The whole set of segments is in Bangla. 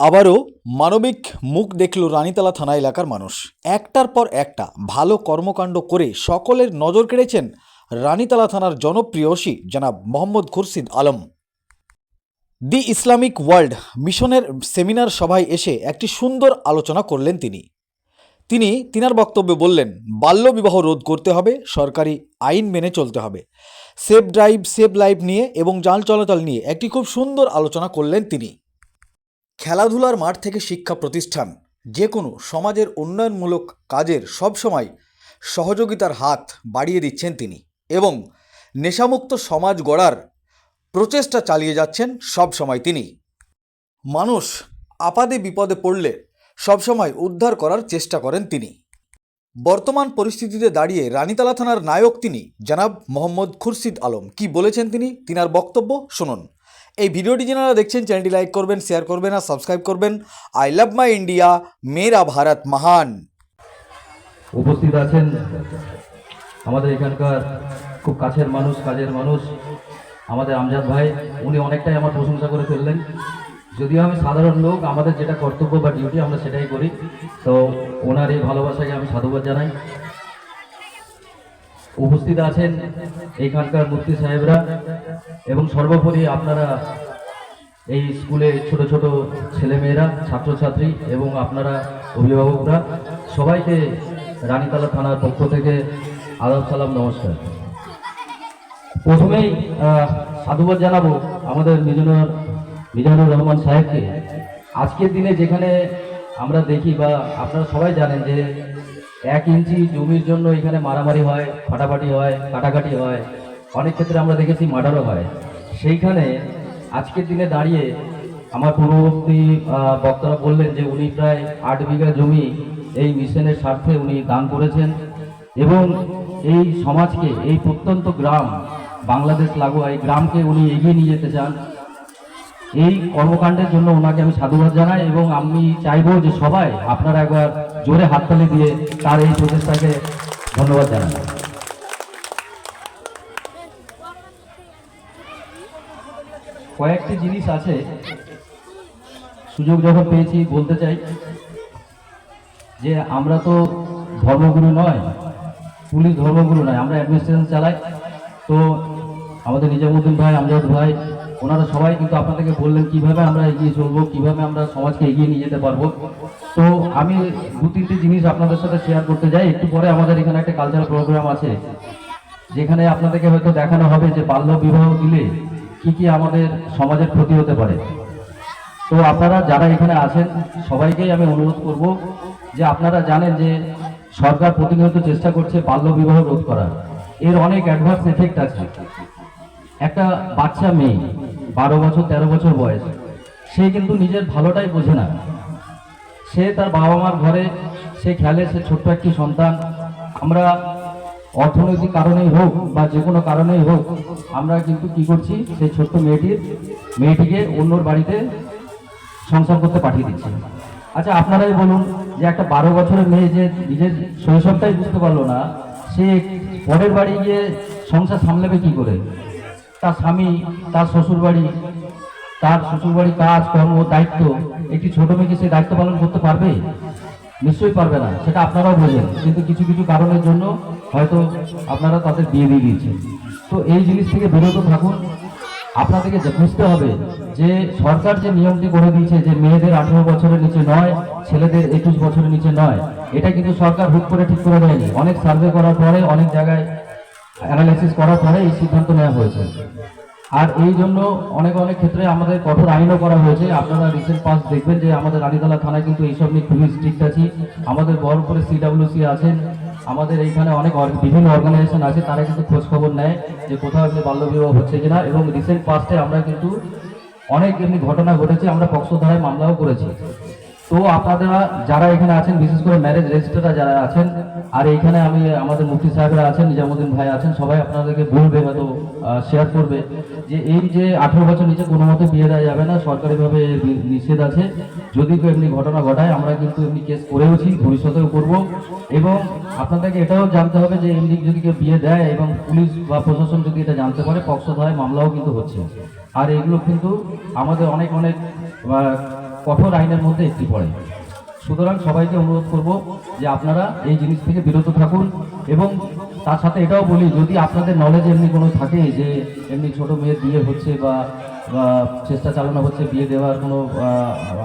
আবারও মানবিক মুখ দেখল রানীতলা থানা এলাকার মানুষ। একটার পর একটা ভালো কর্মকাণ্ড করে সকলের নজর কেড়েছেন রানীতলা থানার জনপ্রিয় ওসি জনাব Mohammad Khurshid Alam. The Islamic World মিশনের সেমিনার সভায় এসে একটি সুন্দর আলোচনা করলেন তিনি। তিনি তিনার বক্তব্যে বললেন, বাল্যবিবাহ রোধ করতে হবে, সরকারি আইন মেনে চলতে হবে। সেফ ড্রাইভ সেভ লাইফ নিয়ে এবং যান চলাচল নিয়ে একটি খুব সুন্দর আলোচনা করলেন তিনি। খেলাধুলার মাঠ থেকে শিক্ষা প্রতিষ্ঠান, যে কোনো সমাজের উন্নয়নমূলক কাজের সবসময় সহযোগিতার হাত বাড়িয়ে দিচ্ছেন তিনি এবং নেশামুক্ত সমাজ গড়ার প্রচেষ্টা চালিয়ে যাচ্ছেন সব সময় তিনি। মানুষ আপাদে বিপদে পড়লে সবসময় উদ্ধার করার চেষ্টা করেন তিনি। বর্তমান পরিস্থিতিতে দাঁড়িয়ে রানীতলা থানার নায়ক তিনি জনাব মোহাম্মদ খুরশিদ আলম। কি বলেছেন তিনি? তিনার বক্তব্য শুনুন। এই ভিডিওটি যারা দেখছেন, চ্যানেলটি লাইক করবেন, শেয়ার করবেন আর সাবস্ক্রাইব করবেন। আই লাভ মাই ইন্ডিয়া, মেরা ভারত মহান। উপস্থিত আছেন আমাদের এখানকার খুব কাছের মানুষ, কাজের মানুষ, আমাদের আমজাদ ভাই। উনি অনেকটাই আমার প্রশংসা করে ফেললেন। যদিও আমি সাধারণ লোক, আমাদের যেটা কর্তব্য বা ডিউটি আমরা সেটাই করি। তো ওনার এই ভালোবাসাকে আমি সাধুবাদ জানাই। উপস্থিত আছেন এইখানকার মুফতি সাহেবরা এবং সর্বোপরি আপনারা এই স্কুলে ছোট ছোট ছেলেমেয়েরা, ছাত্রছাত্রী এবং আপনারা অভিভাবকরা, সবাইকে রানীতলা থানার পক্ষ থেকে আদাব সালাম, নমস্কার। প্রথমেই সাধুবাদ জানাব আমাদের মিজানুর মিজানুর রহমান সাহেবকে। আজকের দিনে যেখানে আমরা দেখি বা আপনারা সবাই জানেন যে এক ইঞ্চি জমির জন্য এখানে মারামারি হয়, ফাটাফাটি হয়, কাটাকাটি হয়। অনেক ক্ষেত্রে আমরা দেখেছি মার্ডারও হয়। সেইখানে আজকের দিনে দাঁড়িয়ে আমার পূর্ববর্তী বক্তারা বললেন যে উনি প্রায় আট বিঘা জমি এই মিশনের স্বার্থে উনি দান করেছেন এবং এই সমাজকে, এই প্রত্যন্ত গ্রাম, বাংলাদেশ লাগোয়া, এই গ্রামকে উনি এগিয়ে নিয়ে যেতে চান। এই কর্মকাণ্ডের জন্য ওনাকে আমি সাধুবাদ জানাই এবং আমি চাইব যে সবাই আপনারা একবার জোরে হাততালি দিয়ে তার এই প্রচেষ্টাকে ধন্যবাদ জানান। কয়েকটি জিনিস আছে, সুযোগ যখন পেয়েছি বলতে চাই যে আমরা তো ধর্মগুরু নয়, পুলিশ ধর্মগুরু নয়, আমরা অ্যাডমিনিস্ট্রেশন চালাই। তো আমাদের নিজামুদ্দিন ভাই, আমজাদ ভাই ওনারা সবাই কিন্তু আপনাদেরকে বললেন কীভাবে আমরা এগিয়ে চলবো, কীভাবে আমরা সমাজকে এগিয়ে নিয়ে যেতে পারব। তো আমি দু তিনটে জিনিস আপনাদের সাথে শেয়ার করতে যাই একটু পরে আমাদের এখানে একটা কালচারাল প্রোগ্রাম আছে, যেখানে আপনাদেরকে হয়তো দেখানো হবে যে বাল্য বিবাহ দিলে কি কি আমাদের সমাজের ক্ষতি হতে পারে। তো আপনারা যারা এখানে আছেন, সবাইকেই আমি অনুরোধ করব যে আপনারা জানেন যে সরকার প্রতিনিয়ত চেষ্টা করছে বাল্য বিবাহ রোধ করার। এর অনেক অ্যাডভান্স এফেক্ট আছে। একটা বাচ্চা মেয়ে বারো বছর, তেরো বছর বয়স। সে কিন্তু নিজের ভালোটাই বোঝে না। সে তার বাবা মার ঘরে, সে খেলে, সে ছোট্ট একটি সন্তান। আমরা অর্থনৈতিক কারণেই হোক বা যে কোনো কারণেই হোক, আমরা কিন্তু কি করছি সেই ছোট্ট মেয়েটির, মেয়েটিকে অন্যর বাড়িতে সংসার করতে পাঠিয়ে দিচ্ছে। আচ্ছা আপনারাই বলুন যে একটা বারো বছরের মেয়ে যে নিজের শৈশবটাই বুঝতে পারল না, সে পরের বাড়ি গিয়ে সংসার সামলাবে কি করে? তার স্বামী, তার শ্বশুর বাড়ি তার শ্বশুর বাড়ি কাজ, কর্ম, দায়িত্ব, একটি ছোট মেয়েকে সে দায়িত্ব পালন করতে পারবে? নিশ্চয়ই পারবে না, সেটা আপনারাও বোঝেন। কিন্তু কিছু কিছু কারণের জন্য হয়তো আপনারা তাদের বিয়ে দিয়ে দিয়েছেন। তো এই জিনিস থেকে বিরত থাকুন। আপনাদেরকে বুঝতে হবে যে সরকার যে নিয়মটি করে দিয়েছে যে মেয়েদের আঠেরো বছরের নিচে নয়, ছেলেদের একুশ বছরের নিচে নয়, এটা কিন্তু সরকার হুট করে ঠিক করে দেয়নি। অনেক সার্ভে করার পরে অনেক জায়গায় অ্যানালাইসিস করার পরে এই সিদ্ধান্ত নেওয়া হয়েছে। আর এই জন্য অনেক অনেক ক্ষেত্রে আমাদের কঠোর আইনও করা হয়েছে। আপনারা রিসেন্ট পাস দেখবেন যে আমাদের রানীতলা থানায় কিন্তু এইসব নিয়ে খুবই স্ট্রিক্ট আছি। আমাদের বহরমপুরে সিডাব্লিউসি আছেন। আমাদের এইখানে অনেক বিভিন্ন অর্গানাইজেশন আছে, তারা কিন্তু খোঁজ খবর নেয় যে কোথাও এমনি বাল্যবিবাহ হচ্ছে কিনা। এবং রিসেন্ট পাস্টে আমরা কিন্তু অনেক এমনি ঘটনা ঘটেছে, আমরা পক্ষ ধারায় মামলাও করেছি। তো আপনারা যারা এখানে আছেন, বিশেষ করে ম্যারেজ রেজিস্টাররা যারা আছেন, আর এইখানে আমি আমাদের মুফতি সাহেবরা আছেন, নিজামুদ্দিন ভাই আছেন, সবাই আপনাদেরকে বলবে হয়তো শেয়ার করবে যে এই যে আঠেরো বছর নিচে কোনো মতে বিয়ে দেওয়া যাবে না, সরকারিভাবে নিষেধ আছে। যদি কেউ এমনি ঘটনা ঘটায়, আমরা কিন্তু এমনি কেস করেওছি, ভবিষ্যতেও করব। এবং আপনাদেরকে এটাও জানতে হবে যে এমনি যদি কেউ বিয়ে দেয় এবং পুলিশ বা প্রশাসন যদি এটা জানতে পারে পক্ষধায় মামলাও কিন্তু হচ্ছে। আর এগুলো কিন্তু আমাদের অনেক অনেক কঠোর আইনের মধ্যে একটি পড়ে। সুতরাং সবাইকে অনুরোধ করব যে আপনারা এই জিনিস থেকে বিরত থাকুন এবং তার সাথে এটাও বলি, যদি আপনাদের নলেজ এমনি কোনো থাকে যে এমনি ছোট মেয়ের বিয়ে হচ্ছে বা বা চেষ্টা চালানো হচ্ছে, বিয়ে দেওয়ার কোনো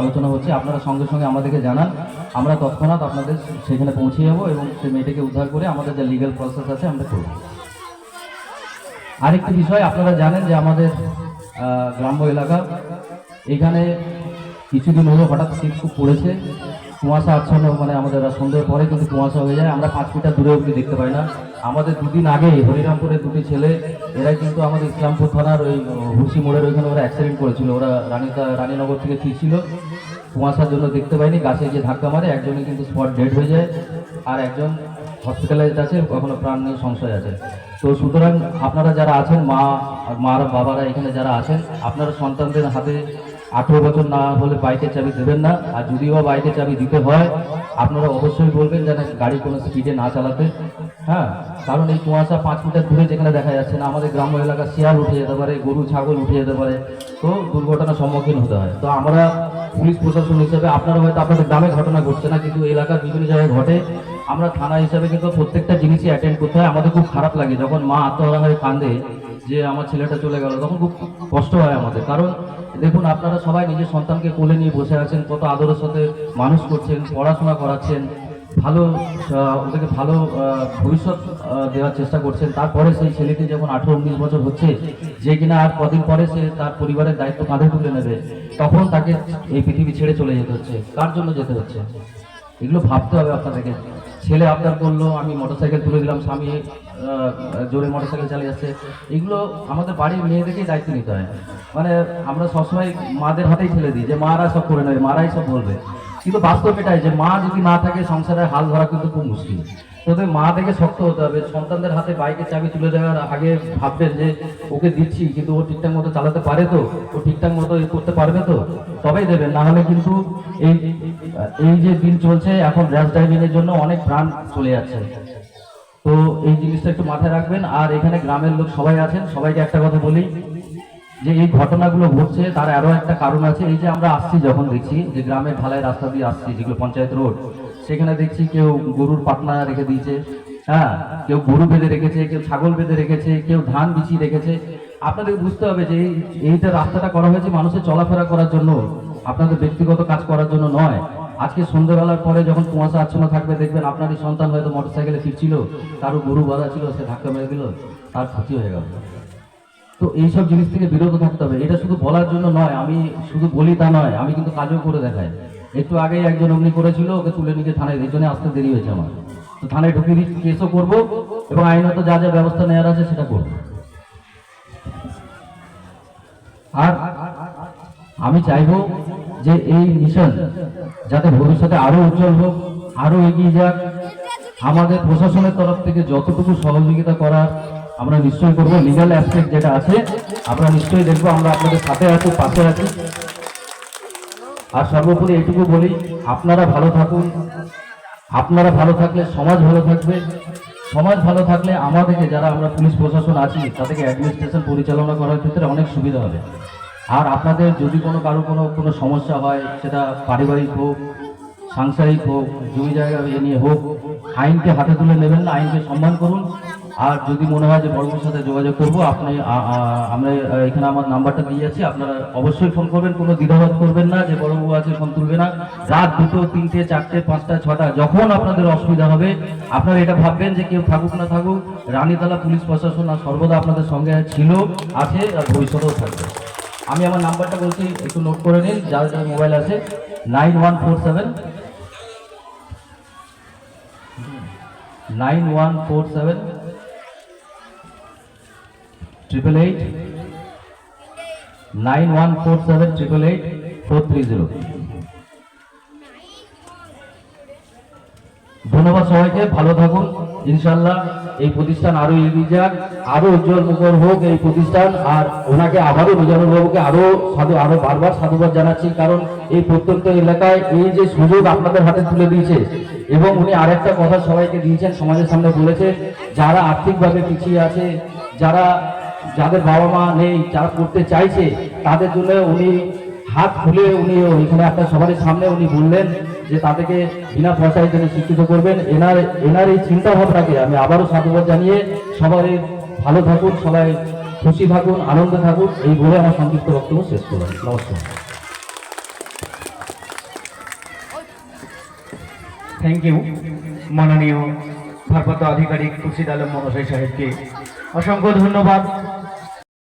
আলোচনা হচ্ছে, আপনারা সঙ্গে সঙ্গে আমাদেরকে জানান। আমরা তৎক্ষণাৎ আপনাদের সেখানে পৌঁছে যাব এবং সেই মেয়েটাকে উদ্ধার করে আমাদের যে লিগাল প্রসেস আছে আমরা করব। আরেকটি বিষয় আপনারা জানেন যে আমাদের গ্রাম্য এলাকা, এখানে কিছুদিন হলো হঠাৎ শীত খুব পড়েছে। কুয়াশা আচ্ছন্ন মানে আমাদের সন্ধ্যের পরে কিন্তু কুয়াশা হয়ে যায়। আমরা পাঁচ মিটার দূরে অব্দি দেখতে পাই না। আমাদের দুদিন আগে হরিরামপুরের দুটি ছেলে এরা কিন্তু আমাদের ইসলামপুর থানার ওই হুসি মোড়ের ওইখানে ওরা অ্যাক্সিডেন্ট করেছিল। ওরা রানীতা, রানীনগর থেকে ফিরছিল। কুয়াশার জন্য দেখতে পাইনি। গাছে গিয়ে ধাক্কা মারে। একজনে কিন্তু স্পট ডেড হয়ে যায়। আর একজন হসপিটালাইজড আছে, কখনো প্রাণ নিয়ে সংশয় আছে। তো সুতরাং আপনারা যারা আছেন, মা আর মার বাবারা এখানে যারা আছেন, আপনারা সন্তানদের হাতে আঠেরো বছর না হলে বাইকের চাবি দেবেন না। আর যদিও বা বাইকের চাবি দিতে হয়, আপনারা অবশ্যই বলবেন যেন গাড়ি কোনো স্পিডে না চালাতে। হ্যাঁ কারণ এই কুয়াশা পাঁচ মিটার দূরে যেখানে দেখা যাচ্ছে না, আমাদের গ্রাম্য এলাকা শিয়াল উঠে যেতে পারে, গরু, ছাগল উঠে যেতে পারে। তো দুর্ঘটনার সম্মুখীন হতে হয়। তো আমরা পুলিশ প্রশাসন হিসেবে, আপনারা হয়তো আপনাদের গ্রামে ঘটনা ঘটছে না, কিন্তু এলাকার বিভিন্ন জায়গায় ঘটে। আমরা থানা হিসাবে কিন্তু প্রত্যেকটা জিনিসই অ্যাটেন্ড করতে হয়। আমাদের খুব খারাপ লাগে যখন মা আত্মহরা হয়ে কান্দে যে আমার ছেলেটা চলে গেল, তখন খুব কষ্ট হয় আমাদের। কারণ দেখুন, আপনারা সবাই নিজের সন্তানকে কোলে নিয়ে বসে আছেন, কত আদরের সাথে মানুষ করছেন, পড়াশোনা করাচ্ছেন, ভালো ওদেরকে ভালো ভবিষ্যৎ দেওয়ার চেষ্টা করছেন। তারপরে সেই ছেলেটি যখন আঠেরো, উনিশ বছর হচ্ছে, যে কিনা আর কদিন পরে সে তার পরিবারের দায়িত্ব কাঁধে তুলে নেবে, তখন তাকে এই পৃথিবী ছেড়ে চলে যেতে হচ্ছে। কার জন্য যেতে হচ্ছে? এগুলো ভাবতে হবে আপনাদেরকে। ছেলে আবদার করল, আমি মোটরসাইকেল তুলে দিলাম, স্বামী জোরে মোটরসাইকেল চালিয়ে যাচ্ছে এগুলো আমাদের বাড়ির মেয়েদেরকেই দায়িত্ব নিতে হয়। মানে আমরা সবসময় মাদের হাতেই ঠেলে দিই যে, মারা সব করে নেবে, মারাই সব বলবে। কিন্তু বাস্তব এটাই যে, মা যদি না থাকে সংসারের হাল ধরা কিন্তু খুব মুশকিল। তোদের মা থেকে শক্ত হতে হবে। সন্তানদের হাতে বাইকের চাবি তুলে দেওয়ার আগে ভাববেন যে, ওকে দিচ্ছি, কিন্তু ও ঠিকঠাক মতো চালাতে পারে তো? ও ঠিকঠাক মতো করতে পারবে তো? তবেই দেবেন না হলে কিন্তু এই এই যে দিন চলছে, এখন র্যাশ ড্রাইভিংয়ের জন্য অনেক প্রাণ চলে যাচ্ছে। তো এই জিনিসটা একটু মাথায় রাখবেন। আর এখানে গ্রামের লোক সবাই আছেন। সবাইকে একটা কথা বলি, যে এই ঘটনাগুলো ঘটছে, তার আরও একটা কারণ আছে। এই যে আমরা আসছি যখন দেখছি, যে গ্রামের ঢালাই রাস্তা দিয়ে আসছি, যেগুলো পঞ্চায়েত রোড সেখানে দেখছি কেউ গরুর পাটনা রেখে দিয়েছে হ্যাঁ? কেউ গরু বেঁধে রেখেছে, কেউ ছাগল বেঁধে রেখেছে, কেউ ধান বিছিয়ে রেখেছে। আপনাদের বুঝতে হবে যে এই- এইটা রাস্তাটা করা হয়েছে মানুষের চলাফেরা করার জন্য, আপনাদের ব্যক্তিগত কাজ করার জন্য নয়। আজকে সন্ধ্যেবেলার পরে যখন কুয়াশা আচ্ছন্ন থাকবে, দেখবেন আপনারই সন্তান হয়তো মোটরসাইকেলে ফিরছিল, তারও গরু বাঁধা ছিল, সে ধাক্কা মেরে দিল, তার ক্ষতি হয়ে গেল। তো এইসব জিনিস থেকে বিরত থাকতে হবে। এটা শুধু বলার জন্য নয়, আমি শুধু বলি তা নয়, আমি কিন্তু কাজও করে দেখাই। একটু আগেই একজন অমনি করেছিল, ওকে তুলে নিয়ে থানায় এই জন্য আসতে দেরি হয়েছে আমার। তো থানায় ঢুকিয়ে দিচ্ছি, কেসও করব এবং আইনত যা যা ব্যবস্থা নেওয়ার আছে সেটা করব। আর আমি চাইব যে এই মিশন যাতে ভবিষ্যতে আরও উজ্জ্বল হোক, আরও এগিয়ে যাক। আমাদের প্রশাসনের তরফ থেকে যতটুকু সহযোগিতা করার আমরা নিশ্চয়ই করব। লিগাল অ্যাসপেক্ট যেটা আছে, আমরা নিশ্চয়ই দেখব। আমরা আপনাদের সাথে আছি, পাশে আছি। আর সর্বোপরি এইটুকু বলি, আপনারা ভালো থাকুন। আপনারা ভালো থাকলে সমাজ ভালো থাকবে। সমাজ ভালো থাকলে আমাদেরকে যারা আমরা পুলিশ প্রশাসন আছি, তাদেরকে অ্যাডমিনিস্ট্রেশন পরিচালনা করার ক্ষেত্রে অনেক সুবিধা হবে। আর আপনাদের যদি কোনো কারও কোনো কোনো সমস্যা হয়, সেটা পারিবারিক হোক, সাংসারিক হোক, জমি জায়গা নিয়ে হোক, আইনকে হাতে তুলে নেবেন না, আইনকে সম্মান করুন। আর যদি মনে হয় যে বড়বাবুর সাথে যোগাযোগ করব, আপনি আমরা এখানে আমার নাম্বারটা দিয়ে যাচ্ছি। আপনারা অবশ্যই ফোন করবেন, কোনো দ্বিধাবোধ করবেন না যে বড়বাবু আছে, ফোন তুলবে না। রাত দুটো, তিনটে, চারটে, পাঁচটা, ছটা, যখন আপনাদের অসুবিধা হবে, আপনারা এটা ভাববেন যে কেউ থাকুক না থাকুক, রানীতলা পুলিশ প্রশাসন আর সর্বদা আপনাদের সঙ্গে ছিল, আছে আর ভবিষ্যতেও থাকবে। আমি আমার নাম্বারটা বলছি, একটু নোট করে নিন, যার যার মোবাইল আছে nine one four seven nine one four seven triple eight nine one four seven triple eight four three zero ধন্যবাদ সবাইকে, ভালো থাকুন। ইনশাল্লাহ এই প্রতিষ্ঠান আরও এগিয়ে যাক, আরও উজ্জ্বল মুখর হোক এই প্রতিষ্ঠান, আর ওনাকে আবারও মিজানুর বাবুকে আরও সাধু আরও বারবার সাধুবাদ জানাচ্ছি, কারণ এই প্রত্যন্ত এলাকায় এই যে সুযোগ আপনাদের হাতে তুলে দিয়েছে, এবং উনি আরেকটা কথা সবাইকে দিয়েছেন, সমাজের সামনে বলেছে, যারা আর্থিকভাবে পিছিয়ে আছে, যারা যাদের বাবা মা নেই, যারা করতে চাইছে, তাদের জন্য উনি হাত খুলে উনি এখানে আপনার সবারই সামনে উনি বললেন যে তাদেরকে বিনা পয়সায় জন্য শিক্ষিত করবেন। এনার এনার এই চিন্তা ভাবনাকে আমি আবারও সাধুবাদ জানিয়ে সবাই ভালো থাকুন, সবাই খুশি থাকুন, আনন্দে থাকুন, এই বলে আমার সংক্ষিপ্ত বক্তব্য শেষ করলাম। নমস্কার। থ্যাংক ইউ মাননীয় ভারপ্রাপ্ত আধিকারিক খুরশিদ আলম মহাশয় সাহেবকে। অসংখ্য ধন্যবাদ।